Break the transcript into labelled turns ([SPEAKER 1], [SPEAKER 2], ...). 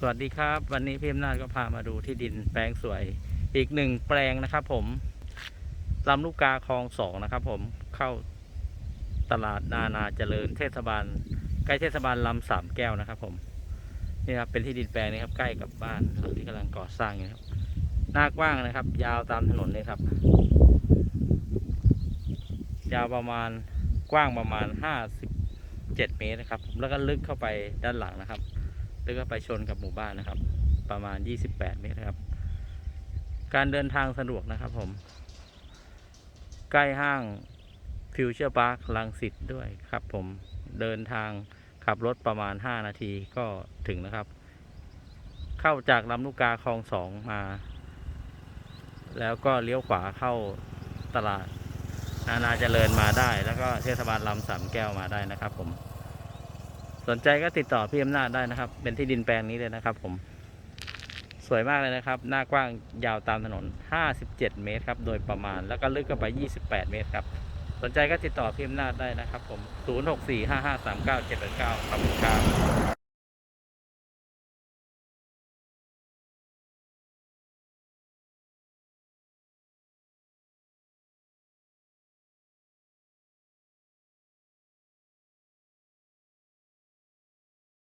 [SPEAKER 1] สวัสดีครับ วันนี้พี่อำนาจก็พามาดูที่ดินแปลงสวย อีกหนึ่งแปลงนะครับ ผมลำลูกกาคลองสองนะครับ ผมเข้าตลาดนานาเจริญเทศบาล ใกล้เทศบาลลำสามแก้วนะครับ ผมนี่ครับเป็นที่ดินแปลงนี้ครับ ใกล้กับบ้านหลังที่กำลังก่อสร้างอยู่ครับหน้ากว้างนะครับ ยาวตามถนนเลยครับ ยาวประมาณกว้างประมาณห้าสิบเจ็ดเมตรนะครับ แล้วก็ลึกเข้าไปด้านหลังนะครับ แล้วก็ไปชนกับหมู่บ้านนะครับ ประมาณ 28 เมตรครับ การเดินทางสะดวกนะครับผม ใกล้ห้างฟิวเจอร์พาร์คลังสิตด้วยครับผมเดินทางขับรถประมาณ 5 นาทีก็ถึงนะครับ เข้าจากลำลูกกาคลองสองมา แล้วก็เลี้ยวขวาเข้าตลาดนานาเจริญมาได้ แล้วก็เทศบาลลำสามแก้วมาได้นะครับผม สนใจก็ติดต่อพี่อำนาจได้นะครับ เป็นที่ดินแปลงนี้เลยนะครับ ผม สวยมากเลยนะครับ หน้ากว้างยาวตามถนน 57 เมตรครับ โดยประมาณ แล้วก็ลึกก็ไป 28 เมตรครับ สนใจก็ติดต่อพี่อำนาจได้นะครับ ผม 0645539789ขอบคุณครับ